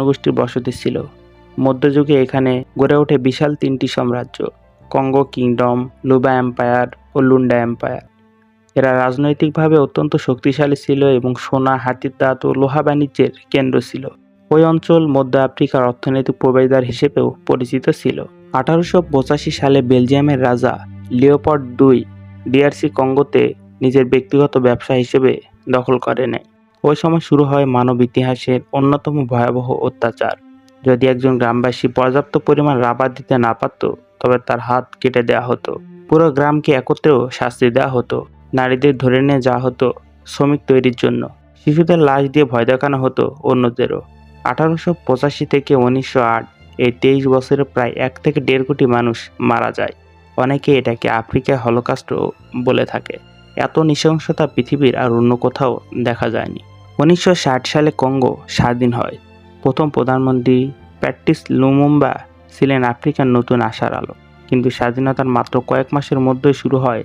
জনগোষ্ঠীর বসতি ছিল। মধ্যযুগে এখানে গড়ে ওঠে বিশাল তিনটি সাম্রাজ্য, কঙ্গো কিংডম, লুবা এম্পায়ার ও লুন্ডা এম্পায়ার। এরা রাজনৈতিকভাবে অত্যন্ত শক্তিশালী ছিল এবং সোনা হাতির দাঁত ও লোহা বাণিজ্যের কেন্দ্র ছিল। ওই অঞ্চল মধ্য আফ্রিকার অর্থনৈতিক প্রবেশদ্বার হিসেবেও পরিচিত ছিল। আঠারোশো পঁচাশি সালে বেলজিয়ামের রাজা লিওপট দুই ডিআরসি কঙ্গোতে নিজের ব্যক্তিগত ব্যবসা হিসেবে দখল করে নেয়। ওই সময় শুরু হয় মানব ইতিহাসের অন্যতম ভয়াবহ অত্যাচার। যদি একজন গ্রামবাসী পর্যাপ্ত পরিমাণ রাবার দিতে না পারত, তবে তার হাত কেটে দেওয়া হতো। পুরো গ্রামকে একত্রেও শাস্তি দেওয়া হতো। নারীদের ধরে নিয়ে যাওয়া হতো শ্রমিক তৈরির জন্য। শিশুদের লাশ দিয়ে ভয় দেখানো হতো অন্যদেরও। আঠারোশো পঁচাশি থেকে উনিশশো আট এই তেইশ বছরে প্রায় এক থেকে দেড় কোটি মানুষ মারা যায়। অনেকে এটাকে আফ্রিকা হলোকাস্টও বলে থাকে। এত নৃশংসতা পৃথিবীর আর অন্য কোথাও দেখা যায়নি। উনিশশো ষাট সালে কঙ্গো স্বাধীন হয়। প্রথম প্রধানমন্ত্রী প্যাট্রিস লুমুম্বা ছিলেন আফ্রিকার নতুন আশার আলো। কিন্তু স্বাধীনতার মাত্র কয়েক মাসের মধ্যেই শুরু হয়